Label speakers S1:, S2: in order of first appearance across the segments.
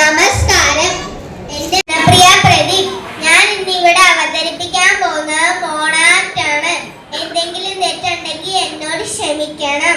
S1: നമസ്കാരം. എന്റെ പ്രിയ പ്രദീപ്. ഞാൻ ഇന്ന് ഇവിടെ അവതരിപ്പിക്കാൻ പോകുന്നത് മോണാറ്റാണ് എന്തെങ്കിലും തെറ്റുണ്ടെങ്കിൽ എന്നോട് ക്ഷമിക്കണം.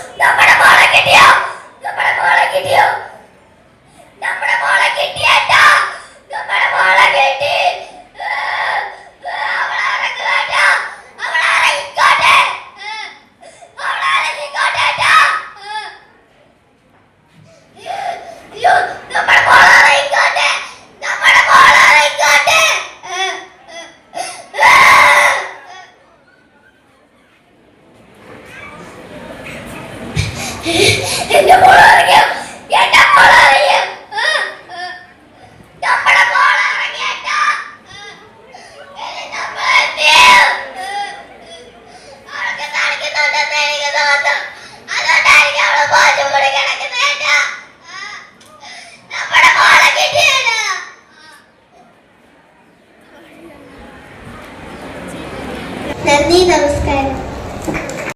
S1: എന്റെ മോളെ